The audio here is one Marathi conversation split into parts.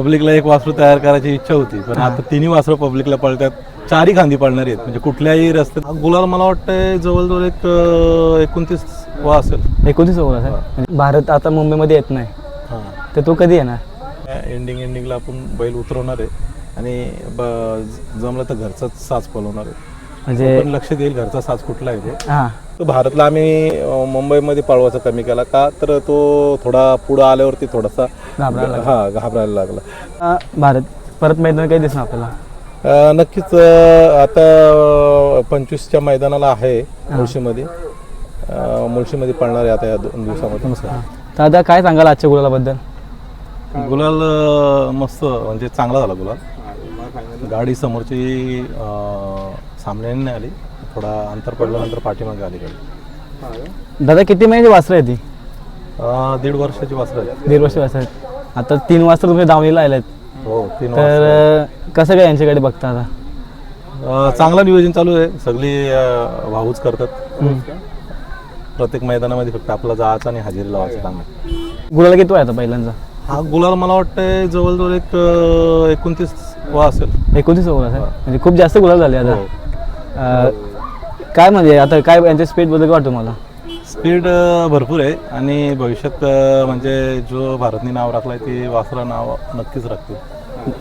पब्लिकला एक वासरू तयार करायची इच्छा होती पण आता तिन्ही वासरं पब्लिकला पळतात चारही खांदी पळणारी आहेत. म्हणजे कुठल्याही रस्त्यात गुलाल मला वाटतंय जवळजवळ एक एकोणतीस वा असेल. एकोणतीस ओव्हर आहे भारत आता मुंबईमध्ये येत नाही. हां. तर तो कधी येणार? एंडिंग एंडिंगला आपण बैल उतरवणार आहे आणि ब- जमलं तर घरचाच साज पळवणार आहे. म्हणजे पण लक्ष देईल घरचा साज कुठला आहे ते. हां. तो भारतला आम्ही अं, मुंबईमध्ये पळवायचा कमी केला का तर तो थोडा पुढं आल्यावरती थोडासा घाबरायला हा घाबरायला लागला. अं, भारत परत मैदान काही दिसणार आपल्याला? अं, नक्कीच अं, आता पंचवीसच्या मैदानाला आहे मुळशीमध्ये. अं, मुळशीमध्ये पळणार आहे आता या दोन दिवसामध्ये. आता काय सांगाल आजच्या गुलालाबद्दल? गुलाल अं, मस्त म्हणजे चांगला झाला गुलाल. गाडी समोरची अं, सामन्याने नाही आली. थोडा अंतर पडल्यानंतर पाठीमागे आली गाडी. दादा किती महिन्याची वासरं आहे ती अं, दीड वर्षाची वासरं आहे दीड वर्ष वासरं आहेत. आता तीन वाजता तुम्ही दावणीला आलेत. हो तीन तर अं, कसं काय यांच्याकडे बघता आता? अं, चांगलं नियोजन चालू आहे. सगळी अं, भाऊच करतात. प्रत्येक मैदानामध्ये फक्त आपला जायचं आणि हजेरी लावायचं काम आहे. गुलाला किती आहे आता पहिल्यांदा? हा गुलाल मला वाटतंय जवळजवळ एक एकोणतीस वा असेल. एकोणतीस ओव्हर म्हणजे खूप जास्त गुलाल झाले आता. हो. अं, काय म्हणजे आता काय यांच्या स्पीडबद्दल काय वाटतं मला स्पीड भरपूर आहे आणि भविष्यात अं, म्हणजे जो भारतने नाव राखलंय ते वासरा नाव नक्कीच राखतील.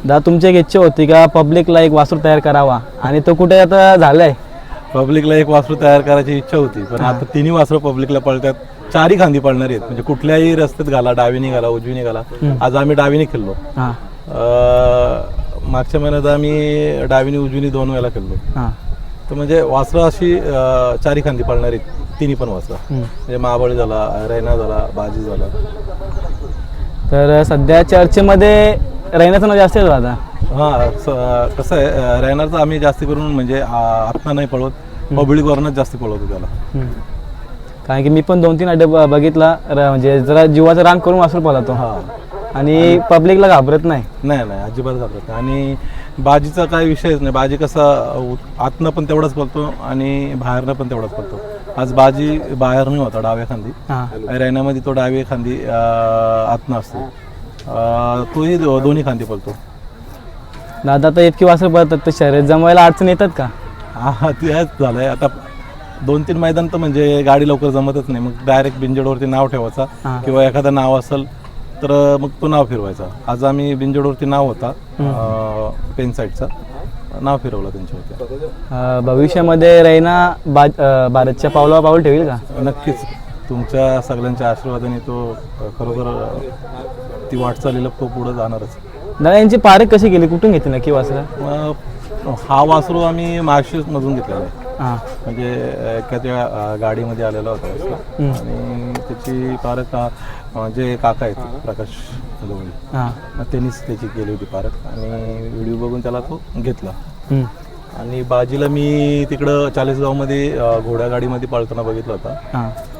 दादा तुमची एक इच्छा होती का पब्लिकला एक वासरू तयार करावा? आणि तो कुठे आता झालाय? पब्लिकला एक वासरू तयार करायची इच्छा होती पण आता तिन्ही वासरं पब्लिकला पळतात. चारही खांदी पळणारी आहेत. म्हणजे कुठल्याही रस्त्यात घाला डावीने घाला उजवीने घाला. आज आम्ही डावीने खेळलो. हां. अं, मागच्या महिन्यात आम्ही डावीने उजवीने दोन वेळेला खेळलो. हां. तर म्हणजे वासरं अशी चारी खांदी पळणारी तिन्ही पण वासरं. म्हणजे महाबळी झाला रैना झाला बाजी झाला. तर सध्या चर्चेमध्ये नाव जास्त आहे दादा. हां कसं आहे रैनाचं आम्ही जास्त करून म्हणजे आत्ता नाही पळवत. पब्लिकवरनंच जास्त पळवतो त्याला. कारण की मी पण दोन तीन अड्डे बघितला म्हणजे जरा जीवाचं रान करून वासरू पाहतो हां. आणि पब्लिकला घाबरत नाही. नाही नाही अजिबात घाबरत नाही. आणि बाजीचा काही विषयच नाही. बाजी कसा आतनं पण तेवढाच पळतो आणि बाहेरनं पण तेवढाच पळतो आज बाजी बाहेर नाही होता डाव्या खांदी. हां. रैनामध्ये तो डावी खांदी आतनं असतो. तोही दोन्ही खांदी पळतो दादा आता इतकी वासरू पळतात तर शर्यत जमवायला अडचण येतात का? हा तेच झालंय. आता दोन तीन मैदान तर म्हणजे गाडी लवकर जमतच नाही. मग डायरेक्ट बिंजोडवरती नाव ठेवायचा. किंवा एखादं नाव असेल तर मग तो नाव फिरवायचा. आज आम्ही बिंजोडवरती नाव होता पेन साईडचा नाव फिरवलं त्यांच्यावरती. अं, भविष्यामध्ये रैना बा अं, भारतच्या पावलावर पाऊल ठेवील का? नक्कीच. तुमच्या सगळ्यांच्या आशीर्वादाने तो अं, खरोखर अं, ती वाटचालीला तो पुढे जाणारच. दादा यांची पारख कशी केली? कुठून घेतली नक्की वासरा? हा वासरू आम्ही मधून घेतलेला आहे. म्हणजे एखाद्या अं, गाडीमध्ये आलेला होता. आणि त्याची पारख अं, जे काका आहेत प्रकाश गवळी हां. मग त्यांनीच त्याची केली होती पारख आणि व्हिडिओ बघून त्याला तो घेतला. आणि बाजीला मी तिकडं चाळीसगावमध्ये अं, घोड्यागाडीमध्ये पाळताना बघितला होता.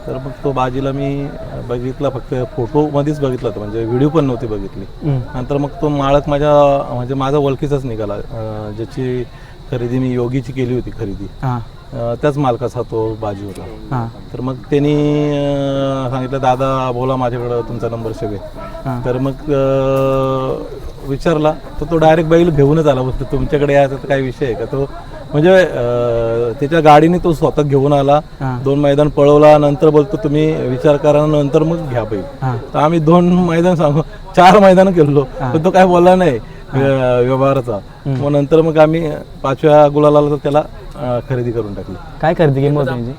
तर मग तो बाजीला मी अं, बघितला फक्त फोटोमध्येच बघितला होता. म्हणजे व्हिडिओ पण नव्हती बघितली. नंतर मग तो माळक माझ्या म्हणजे माझा ओळखीचाच निघाला. अं, ज्याची खरेदी मी योगीची केली होती खरेदी. हां. अं, त्याच मालकाचा तो बाजी होता. हां. तर मग त्यांनी अं, सांगितलं दादा बोला माझ्याकडं तुमचा नंबर सेव आहे तर मग अं, विचारला तर तो डायरेक्ट बैल घेऊनच आला. बोलतो तुमच्याकडे यायचा तर काही विषय आहे का? तो म्हणजे अं, त्याच्या गाडीने तो स्वतः घेऊन आला. हां. दोन मैदान पळवला. नंतर बोलतो तुम्ही विचार करा नंतर मग घ्या बैल. हां. तर आम्ही दोन मैदान सांगू चार मैदान केलो. पण तो काय बोलला नाही. व्यवहाराचा. मग नंतर मग आम्ही पाचव्या गुलाला तर त्याला अं, खरेदी करून टाकली. काय किंमत त्यांची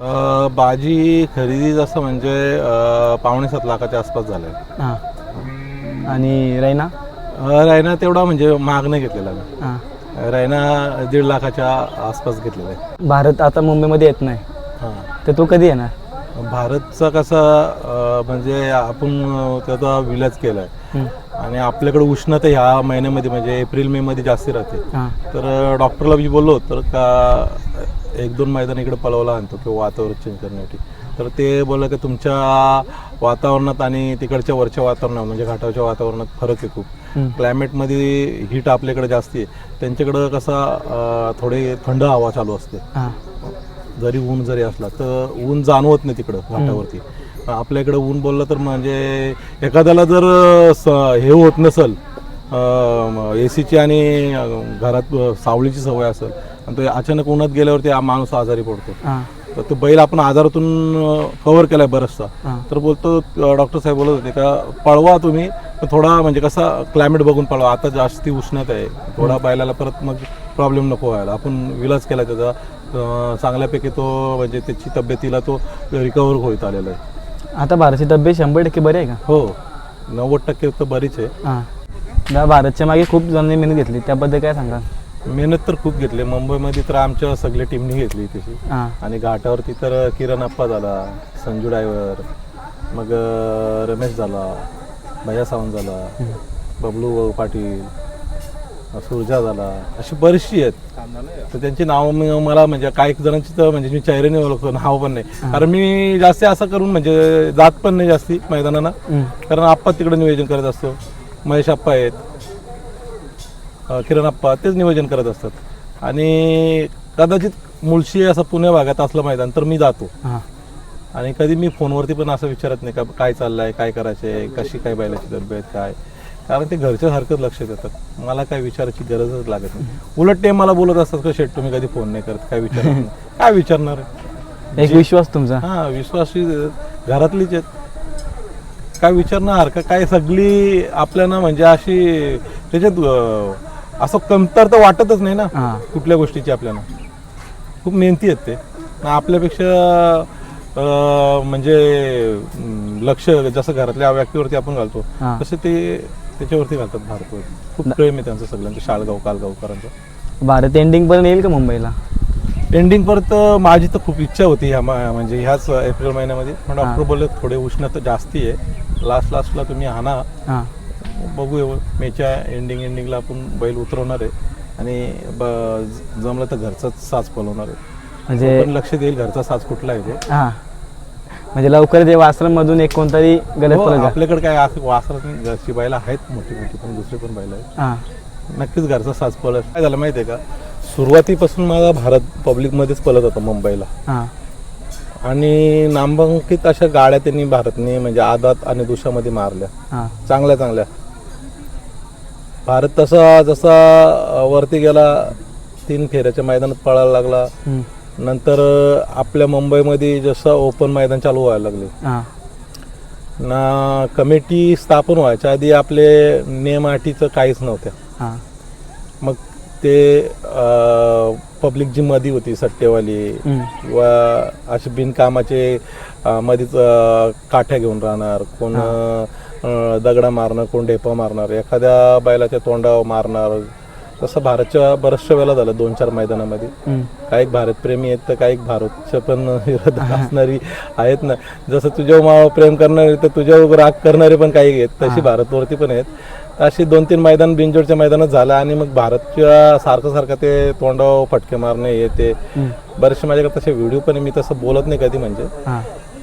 अं, बाजी खरेदी जसं म्हणजे अं, पावणे सात लाखाच्या आसपास झालंय हां. आणि रैना? अं, रायना तेवढा म्हणजे महाग नाही घेतलेला मी. हां. रायना दीड लाखाच्या आसपास घेतलेला आहे. भारत आता मुंबईमध्ये येत नाही. हां. तर तो कधी येणार? भारतचा कसा अं, म्हणजे आपण अं, त्याचा विलाज केला आहे. आणि आपल्याकडे उष्णता ह्या महिन्यामध्ये म्हणजे एप्रिल मे मध्ये जास्ती राहते. हां. तर डॉक्टरला मी बोललो तर का एक दोन मैदान इकडे पळवला आणतो किंवा वातावरण चेंज करण्यासाठी. तर ते बोललं की तुमच्या वातावरणात आणि तिकडच्या वरच्या वातावरणात म्हणजे घाटावच्या वातावरणात फरक आहे खूप. क्लायमेटमध्ये हीट आपल्याकडे जास्ती आहे. त्यांच्याकडं कसा अं, थोडे थंड हवा चालू असते. हां. जरी ऊन जरी असला तर ऊन जाणवत नाही तिकडं घाटावरती. आपल्या इकडं ऊन बोललं तर म्हणजे एखाद्याला जर स- हे होत नसल ए सीची आणि घरात सावलीची सवय असेल आणि तो अचानक उन्हात गेल्यावरती हा माणूस आजारी पडतो. तर तो बैल आपण आजारातून कव्हर केलाय बरचसा. तर बोलतो डॉक्टर साहेब बोलत होते का पळवा तुम्ही थोडा म्हणजे कसा क्लायमेट बघून पळवा. आता जास्ती उष्णता आहे. थोडा बैलाला परत मग प्रॉब्लेम नको व्हायला. आपण विलाज केला त्याचा. चांगल्यापैकी तो म्हणजे त्याची तब्येतीला तो रिकवर होत आलेला आहे. आता भारतची तब्येत शंभर टक्के बरी आहे का? हो नव्वद टक्के तर बरीच आहे. हां. भारतच्या मागे खूप जणांनी मेहनत घेतली त्याबद्दल काय सांगा मेहनत तर खूप घेतली. मुंबईमध्ये तर आमच्या सगळ्या टीमनी घेतली तशी. आणि घाटावरती तर किरण अप्पा झाला संजू डायव्हर मग रमेश झाला भैया सावंत झाला बबलू पाटील सुरजा झाला. अशी बरीचशी आहेत. तर त्यांची नाव मला म्हणजे काही जणांची तर म्हणजे मी चेहऱ्याने ओळखतो नाव पण नाही. कारण मी जास्ती असं करून म्हणजे जात पण नाही जास्ती हम्म. कारण आप्पा तिकडे नियोजन करत असतो. महेश आप्पा आहेत. किरण आप्पा तेच नियोजन करत असतात. आणि कदाचित मुळशी असं पुणे भागात असलं मैदान तर मी जातो. आणि कधी मी फोनवरती पण असं विचारत नाही का काय चाललंय काय करायचंय कशी काय बैलाची तब्येत काय? कारण ते घरच्या सारखंच लक्ष देतात. मला काय विचारायची गरजच लागत नाही. उलट ते मला बोलत असतात का शेट तुम्ही कधी फोन नाही करत? काय विचारत नाही. काय विचारणार? एक विश्वास तुमचा? हा विश्वासी घरातलीच आहेत. काय विचारणार? का काय सगळी आपल्याला म्हणजे अशी त्याच्यात असं कमतरता वाटतच नाही ना कुठल्या गोष्टीची आपल्याला. खूप मेहनती आहेत ते. आपल्यापेक्षा म्हणजे लक्ष जसं घरातल्या व्यक्तीवरती आपण घालतो तसे ते त्याच्यावरती घालतात भारतवर. खूप प्रेम आहे त्यांचं सगळ्यांचं शाळगाव कालगावकरांचं. भारत एंडिंग पर्यंत येईल का मुंबईला? एंडिंग परत माझी तर खूप इच्छा होती ह्या मा- म्हणजे ह्याच एप्रिल महिन्यामध्ये. पण डॉक्टर बोलले थोडे उष्णता जास्ती आहे. लास्ट लास्टला तुम्ही आणा. हां. बघूया मेच्या एंडिंग एंडिंगला आपण बैल उतरवणार आहे. आणि ब- जमलं तर घरचाच साज पलवणार आहे. म्हणजे पण लक्ष देईल घरचा साज कुठला आहे ते. हां. म्हणजे लवकर ते वासरांमधून एक कोणतरी गलत हो, आपल्याकडे काय असं वासरत बैल आहेत मोठी मोठी पण दुसरी पण बैल आहेत. हां. नक्कीच घरचा साज पलत काय झालं माहिती आहे का? सुरुवातीपासून माझा भारत पब्लिकमध्येच पलत होता मुंबईला. हां. आणि नामांकित अशा गाड्या त्यांनी भारतने म्हणजे आदात आणि दुशामध्ये मारल्या. हां. चांगल्या चांगल्या. भारत तसा जसा अं, वरती गेला तीन फेऱ्याच्या मैदानात पळायला लागला. हम्म. नंतर आपल्या मुंबईमध्ये जसं ओपन मैदान चालू व्हायला लागले. हां. ना कमिटी स्थापन व्हायच्या आधी आपले नेम अटीचं काहीच नव्हत्या. हां. मग ते पब्लिक जी मधी होती सट्टेवाली. किंवा असे बिनकामाचे मधीच काठ्या घेऊन राहणार कोण दगडा मारणार कोण ढेपा मारणार एखाद्या बैलाच्या तोंडावर मारणार तसं भारतच्या बऱ्याचशा वेळेला झालं दोन चार मैदानामध्ये. काही भारतप्रेमी आहेत तर काही भारतच्या पण विरोधात असणारी आहेत ना. जसं तुझ्या मावा प्रेम करणारे तर तुझ्यावर राग करणारे पण काही आहेत. तशी भारतवरती पण आहेत. अशी दोन तीन मैदान बिंजोडच्या मैदानात झालं आणि मग भारतच्या सारखं सारखं ते तोंडावर फटके मारणे हे ते. बरेचसे माझ्याकडे तसे व्हिडिओ पण मी तसं बोलत नाही कधी म्हणजे.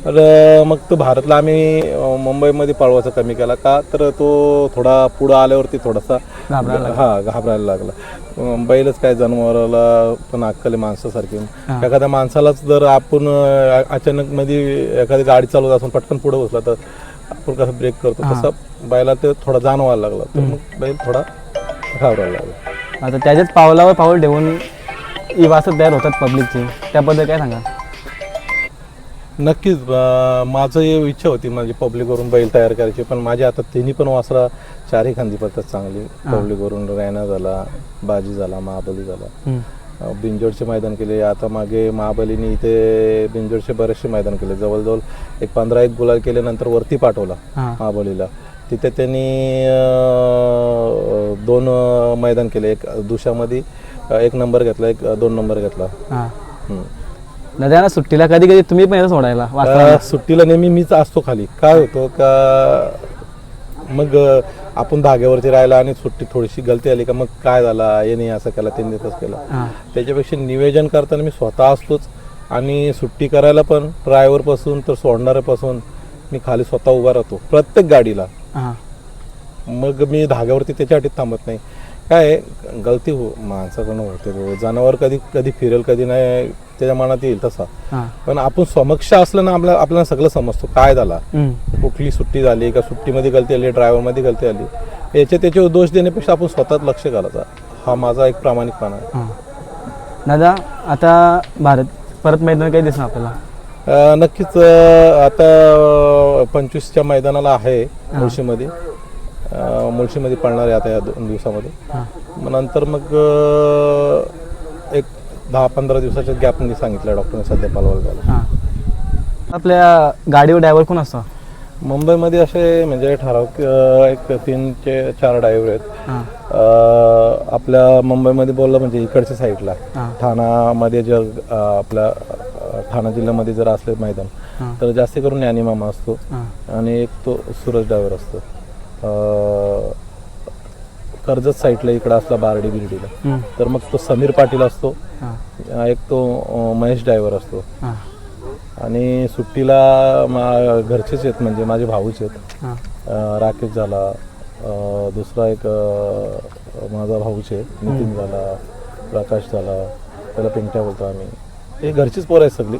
तर मग तो भारतला आम्ही मुंबईमध्ये पळवायचा कमी केला का? तर तो थोडा पुढं आल्यावरती थोडासा हा घाबरायला लागला. बैलच काय जनावराला पण अक्कल माणसासारखी. एखाद्या माणसालाच जर आपण अचानक मध्ये एखादी गाडी चालवत असून पटकन पुढे बसला तर आपण कसं ब्रेक करतो? तसं बैला ते थोडा जाणवायला लागला. तर मग बैल थोडा घाबरायला लागला. आता त्याच्याच पावलावर पाऊल ठेवून वासर तयार होतात पब्लिकची त्याबद्दल काय सांगा नक्कीच माझं हे इच्छा होती माझी पब्लिकवरून बैल तयार करायची पण माझ्या आता तिन्ही पण वासरा चारही खांदी पडतात चांगली. पब्लिकवरून रॅना झाला बाजी झाला महाबली झाला. बिंजोडचे मैदान केले. आता मागे महाबलीने इथे बिंजोडचे बरेचसे मैदान केले. जवळजवळ एक पंधरा एक गुलाल केल्यानंतर वरती पाठवला महाबलीला. तिथे त्यांनी दोन मैदान केले. एक दुशामध्ये एक नंबर घेतला एक दोन नंबर घेतला. ना सुट्टीला कधी कधी तुम्ही पण येता सोडायला अ, सुट्टीला नेहमी मीच असतो खाली. काय होतं का मग अ, आपण धाग्यावरती राहिला आणि सुट्टी थोडीशी गलती आली का मग काय झाला याने असं केला त्यांनी तसं केलं. हां. त्याच्यापेक्षा नियोजन करताना मी स्वतः असतोच आणि सुट्टी करायला पण ड्रायव्हरपासून तर सोडणाऱ्यापासून मी खाली स्वतः उभा राहतो प्रत्येक गाडीला. हां. मग मी धाग्यावरती त्याच्यासाठी थांबत नाही. काय आहे, गलती हो माणसाकडनं होते. जनावर कधी कधी फिरेल कधी नाही त्याच्या मनात येईल तसा. हां. पण आपण समक्ष असलं ना आपल्या आपल्याला सगळं समजतो. काय झाला? हम्म. कुठली सुट्टी झाली का सुट्टीमध्ये गलती आली ड्रायव्हरमध्ये गलती आली? याचे त्याच्यावर दोष देण्यापेक्षा आपण स्वतःच लक्ष घालायचा. हा माझा एक प्रामाणिकपणा आहे. हां. दादा आता भारत परत मैदान काही दिसणार आपल्याला? अं, नक्कीच अं, आता पंचवीसच्या मैदानाला आहे मुळशीमध्ये. अं, मुळशीमध्ये पडणार आहे आता या दोन दिवसामध्ये. हां. मग नंतर मग अं, एक दहा पंधरा दिवसाच्या गॅपमध्ये सांगितलं डॉक्टरने सध्या पालवाल हां. आपल्या गाडीवर ड्रायव्हर कोण असतो? मुंबईमध्ये असे म्हणजे ठराविक अं, एक तीन ते चार ड्रायव्हर आहेत. हां. अं, आपल्या मुंबईमध्ये बोललं म्हणजे इकडच्या साईडला हां. ठाणामध्ये जर अं, आपल्या अं, ठाणा जिल्ह्यामध्ये जर असले मैदान हां. तर जास्त करून ज्ञानी मामा असतो. हां. आणि एक तो सूरज ड्रायव्हर असतो. अं, कर्जत साईडला इकडं असला बारडी बिर्डीला. तर मग तो समीर पाटील असतो. एक तो महेश ड्रायव्हर असतो. आणि सुट्टीला मा घरचेच आहेत म्हणजे माझे भाऊच आहेत. राकेश झाला. दुसरा एक माझा भाऊच आहे नितीन झाला प्रकाश झाला. त्याला पिंट्या बोलतो आम्ही. हे घरचीच पोरं आहेत सगळी.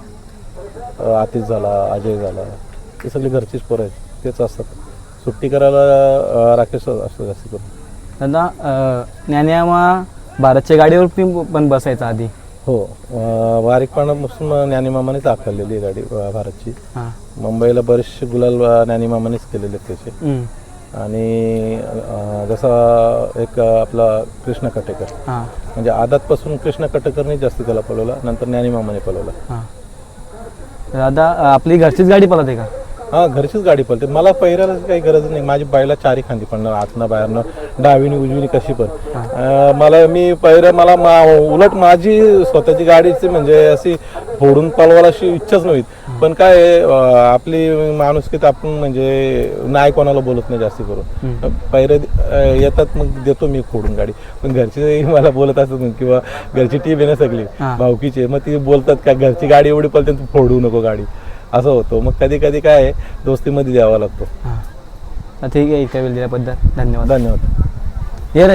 आतिश झाला अजय झाला. हे सगळी घरचीच पोरं आहेत. तेच असतात. सुट्टी करायला राकेश असतो जास्त करून. दादा ज्ञानियामा भारतच्या गाडीवर पण- पण बसायचा आधी. हो बारीकपणापासून ज्ञानीमामानेच दाखवलेली गाडी अं, भारतची. हां. मुंबईला बरेचसे गुलाल अं, ज्ञानीमामानेच केलेले आहेत त्याचे. आणि अं, जसा एक अं, आपला कृष्ण कटेकर. हां. म्हणजे आदातपासून कृष्ण कटेकरने जास्त त्याला पळवला नंतर ज्ञानीमामाने पळवला. हां. दादा आपली घरचीच गाडी पळते का? हा घरचीच गाडी पळते. मला पहिऱ्याला काही गरज नाही. माझी बाईला चारी खांदी पडणार आतनं बाहेरनं. डावीनी उजवीनी कशी पण. मला मी पहिऱ्या मला मा- उलट माझी स्वतःची गाडीची म्हणजे अशी फोडून पळवायला अशी इच्छाच नव्हती पण काय आपली माणुसकीत आपण म्हणजे नाही कोणाला बोलत नाही जास्त करून. पहिरे येतात मग देतो मी फोडून गाडी. पण घरचे मला बोलत असतात किंवा घरची टीम आहे ना सगळी. भावकीची. मग ती बोलतात का घरची गाडी एवढी पळते तू फोडू नको गाडी. असं होतं. मग कधी कधी काय आहे दोस्तीमध्ये द्यावा लागतो. हां. ठीक आहे. इतक्या वेळ दिल्याबद्दल धन्यवाद. धन्यवाद. ये रे